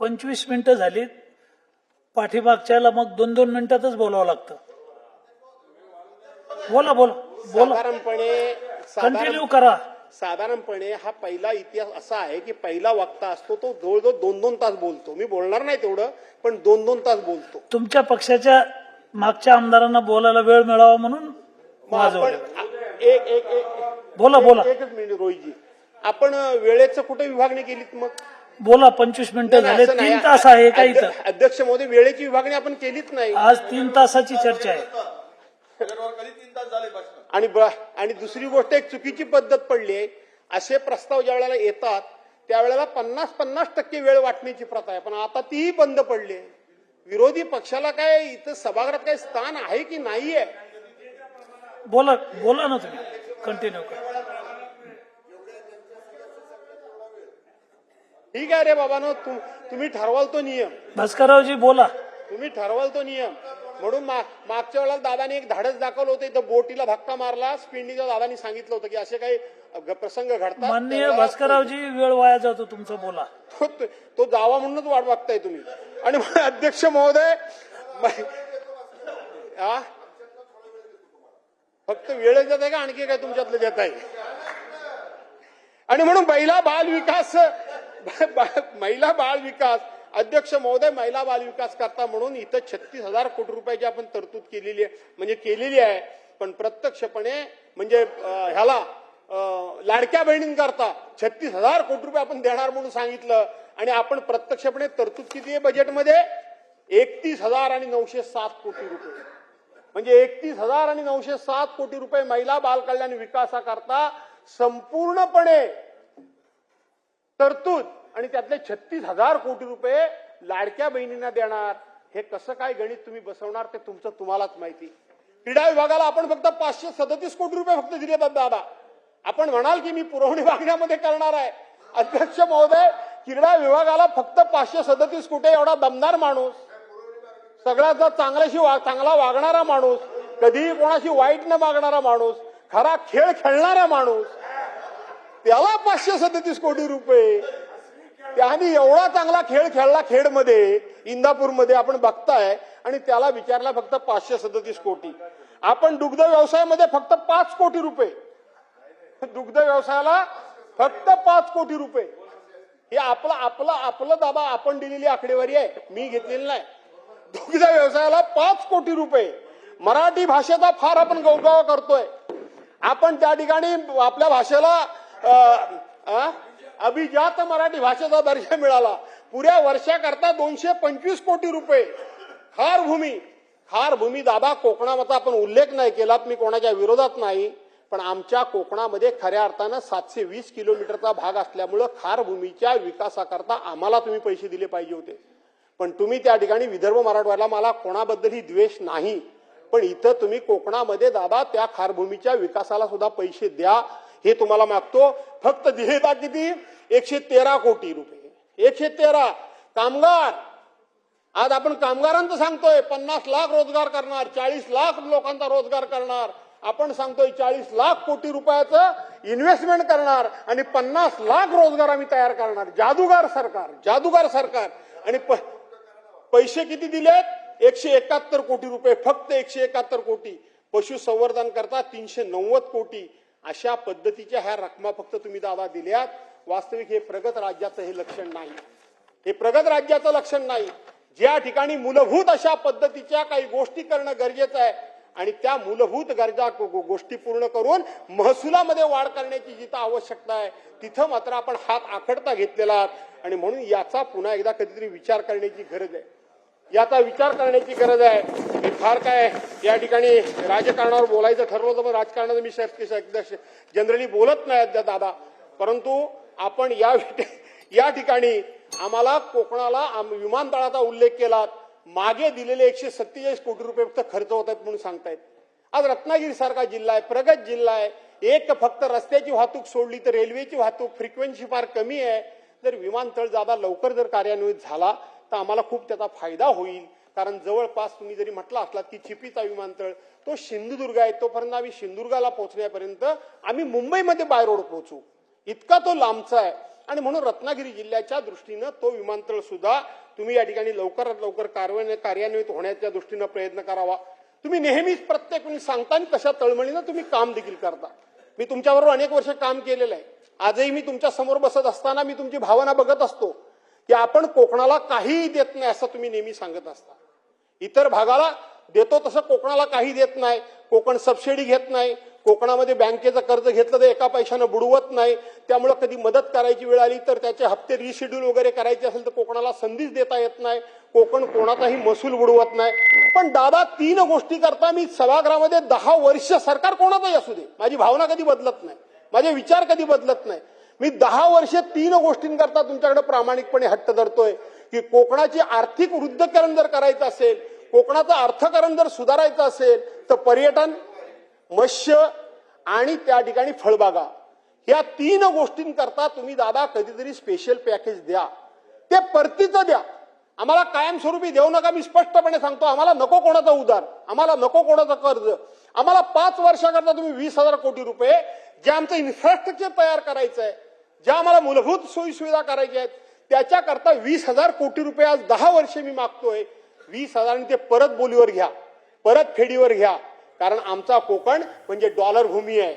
पंचवीस मिनिटं झाली पाठीमागच्याला मग दोन दोन मिनिटातच बोलावं लागतं. बोला बोला बोला. साधारणपणे साधारण कंटिन्यू करा. साधारणपणे हा पहिला इतिहास असा आहे की पहिला वक्ता असतो तो जवळजवळ दोन दोन तास बोलतो. मी बोलणार नाही तेवढं पण दोन दोन तास बोलतो. तुमच्या पक्षाच्या मागच्या आमदारांना बोलायला वेळ मिळावा म्हणून मग आपण वाजवलं एक एक एक बोला बोला. एकच मिनिट रोहितजी. आपण वेळेचं कुठे विभागणी केलीत मग? बोला पंचवीस मिनिटं झाले असं नाही. तीन तास आहे का इथं? अध्य- अध्यक्ष महोदय वेळेची विभागणी आपण केलीच नाही. आज तीन तासाची चर्चा आहे. कधी तीन तास झाले भाषण आणि ब- आणि दुसरी गोष्ट एक चुकीची पद्धत पडली आहे. असे प्रस्ताव ज्या वेळेला येतात त्यावेळेला पन्नास पन्नास टक्के वेळ वाटण्याची प्रथा आहे. पण आता तीही बंद पडली आहे. विरोधी पक्षाला काय इथं सभागृहात काही स्थान आहे की नाहीये? बोला बोला ना तुम्ही. कंटिन्यू करा. ठीक आहे रे बाबानो तुम- तुम्ही ठरवाल तो नियम. भास्कररावजी बोला. तुम्ही ठरवाल तो नियम. म्हणून मा- मागच्या वेळेला दादाने एक धाडस दाखवलं होतं इथं बोटीला धक्का मारला स्पिंडीच्या दादानी सांगितलं होतं की असे काही ग- प्रसंग घडतात. माननीय त्यावेळेला भास्कररावजी वेळ वाया जातो तुमचं बोला. तो तो जावा म्हणूनच वाट बघताय तुम्ही. आणि मग अध्यक्ष महोदय म-? फक्त वेळेत देत आहे का? आणखी काय तुमच्यातलं देत आहे आणि म्हणून महिला बाल विकास महिला बाल विकास अध्यक्ष महोदय महिला बाल विकास करता म्हणून इथं छत्तीस हजार कोटी रुपयाची आपण तरतूद केलेली आहे. म्हणजे केलेली आहे. पण प्रत्यक्षपणे म्हणजे ह्याला लाडक्या बहिणींकरता छत्तीस हजार कोटी रुपये आपण देणार म्हणून सांगितलं. आणि आपण प्रत्यक्षपणे तरतूद किती आहे बजेटमध्ये एकतीस हजार आणि नऊशे सात कोटी रुपये. म्हणजे एकतीस हजार आणि नऊशे सात कोटी रुपये महिला बाल कल्याण विकासाकरता संपूर्णपणे तरतूद. आणि त्यातले छत्तीस हजार कोटी रुपये लाडक्या बहिणींना देणार. हे कसं काय गणित तुम्ही बसवणार ते तुमचं तुम्हालाच माहिती. क्रीडा विभागाला आपण फक्त पाचशे सदतीस कोटी रुपये फक्त दिले आहेत दादा. आपण म्हणाल की मी पुरवणी मागण्यामध्ये करणार आहे. अध्यक्ष महोदय क्रीडा विभागाला फक्त पाचशे सदतीस कोटी एवढा दमदार माणूस. सगळ्यात चांगल्याशी चांगला वागणारा माणूस. कधीही कोणाशी वाईट न मागणारा माणूस. खरा खेळ खेळणारा माणूस. त्याला पाचशे सदतीस कोटी रुपये. त्याने एवढा चांगला खेळ खेळला खेडमध्ये इंदापूरमध्ये आपण बघताय आणि त्याला विचारला फक्त पाचशे सदतीस कोटी. आपण दुग्ध व्यवसायामध्ये फक्त पाच कोटी रुपये. दुग्ध व्यवसायाला फक्त पाच कोटी रुपये. हे आपलं आपलं आपलं दाबा आपण दिलेली आकडेवारी आहे. मी घेतलेली नाही. दुग्ध व्यवसायाला पाच कोटी रुपये. मराठी भाषेचा फार आपण गौरव करतोय. आपण त्या ठिकाणी आपल्या भाषेला अभिजात मराठी भाषेचा दर्जा मिळाला. पुऱ्या वर्षाकरता दोनशे पंचवीस कोटी रुपये. खार भूमी खार भूमी दादा कोकणाचा आपण उल्लेख नाही केलात मी कोणाच्या विरोधात नाही पण आमच्या कोकणामध्ये खऱ्या अर्थानं सातशे वीस किलोमीटरचा भाग असल्यामुळं खार भूमीच्या विकासाकरता आम्हाला तुम्ही पैसे दिले पाहिजे होते. पण तुम्ही त्या ठिकाणी विदर्भ मराठवाड्याला मला कोणाबद्दलही द्वेष नाही. पण इथं तुम्ही कोकणामध्ये दादा त्या खारभूमीच्या विकासाला सुद्धा पैसे द्या. हे तुम्हाला मागतो. फक्त देता किती एकशे तेरा कोटी रुपये. एकशे तेरा. कामगार. आज आपण कामगारांचं सांगतोय पन्नास लाख रोजगार करणार चाळीस लाख लोकांचा रोजगार करणार. आपण सांगतोय चाळीस लाख कोटी रुपयाचं इन्व्हेस्टमेंट करणार आणि पन्नास लाख रोजगार आम्ही तयार करणार. जादूगार सरकार जादूगार सरकार. आणि पैसे किती दिलेत? एकशे एकाहत्तर कोटी रुपये. फक्त एकशे एकाहत्तर कोटी. पशुसंवर्धन करता तीनशे नव्वद कोटी. अशा पद्धतीच्या ह्या रकमा फक्त तुम्ही दादा दिल्यात. वास्तविक हे प्रगत राज्याचं हे लक्षण नाही. हे प्रगत राज्याचं लक्षण नाही. ज्या ठिकाणी मूलभूत अशा पद्धतीच्या काही गोष्टी करणं गरजेचं आहे आणि त्या मूलभूत गरजा गो- गोष्टी पूर्ण करून महसुलामध्ये वाढ करण्याची जिथं आवश्यकता आहे तिथं मात्र आपण हात आखडता घेतलेला आहात. आणि म्हणून याचा पुन्हा एकदा कधीतरी विचार करण्याची गरज आहे. याचा विचार करण्याची गरज आहे. मी फार काय या ठिकाणी राजकारणावर बोलायचं ठरवलं होतं पण राजकारणाचं मी अध्यक्ष जनरली बोलत नाही अद्या दादा. परंतु आपण या या ठिकाणी आम्हाला कोकणाला आम- विमानतळाचा उल्लेख केला. मागे दिलेले एकशे सत्तेचाळीस कोटी रुपये फक्त खर्च होत आहेत म्हणून सांगतायत. आज रत्नागिरी सारखा जिल्हा आहे प्रगत जिल्हा आहे. एक फक्त रस्त्याची वाहतूक सोडली तर रेल्वेची वाहतूक फ्रिक्वेन्सी फार कमी आहे. जर विमानतळ जादा लवकर जर कार्यान्वित झाला तर आम्हाला खूप त्याचा फायदा होईल. कारण जवळपास तुम्ही जरी म्हटला असलात की चिपीचा विमानतळ तो सिंधुदुर्ग आहे तोपर्यंत आम्ही सिंधुदुर्गाला पोहोचण्यापर्यंत आम्ही मुंबईमध्ये बाय रोड पोहोचू. इतका तो लांबचा आहे. आणि म्हणून रत्नागिरी जिल्ह्याच्या दृष्टीनं तो विमानतळ सुद्धा तुम्ही या ठिकाणी लवकरात लवकर कार्यान्वित कार्यान्वित होण्याच्या दृष्टीनं प्रयत्न करावा. तुम्ही नेहमीच प्रत्येक वेळी सांगता आणि तशा तळमळीनं तुम्ही काम देखील करता. मी तुमच्याबरोबर अनेक वर्ष काम केलेलं आहे. आजही मी तुमच्यासमोर बसत असताना मी तुमची भावना बघत असतो. की आपण कोकणाला काहीही देत नाही असं तुम्ही नेहमी सांगत असता. इतर भागाला देतो तसं कोकणाला काही देत नाही. कोकण सबसिडी घेत नाही. कोकणामध्ये बँकेचं कर्ज घेतलं तर एका पैशानं बुडवत नाही. त्यामुळं कधी मदत करायची वेळ आली तर त्याचे हप्ते रिशेड्यूल वगैरे करायचे असेल तर कोकणाला संधीच देता येत नाही. कोकण कोणाचाही महसूल बुडवत नाही. पण दादा तीन गोष्टी करता मी सभागृहामध्ये दहा वर्ष सरकार कोणाचंही असू दे. माझी भावना कधी बदलत नाही. माझे विचार कधी बदलत नाही. मी दहा वर्ष तीन गोष्टींकरता तुमच्याकडे प्रामाणिकपणे हट्ट धरतोय की कोकणाची आर्थिक वृद्धकरण जर करायचं असेल कोकणाचं अर्थकरण जर सुधारायचं असेल तर पर्यटन मत्स्य आणि त्या ठिकाणी फळबागा या तीन गोष्टींकरता तुम्ही दादा कधीतरी स्पेशल पॅकेज द्या. ते परतीचं द्या. आम्हाला कायमस्वरूपी देऊ नका मी स्पष्टपणे सांगतो आम्हाला नको कोणाचा उधार आम्हाला नको कोणाचं कर्ज. आम्हाला पाच वर्षाकरता तुम्ही वीस हजार कोटी रुपये जे आमचं इन्फ्रास्ट्रक्चर तयार करायचं आहे ज्या आम्हाला मूलभूत सोयीसुविधा करायच्या आहेत त्याच्याकरता वीस हजार कोटी रुपये आज दहा वर्षे मी मागतोय. वीस हजार ते परत बोलीवर घ्या परत फेडीवर घ्या. कारण आमचा कोकण म्हणजे डॉलर भूमी आहे.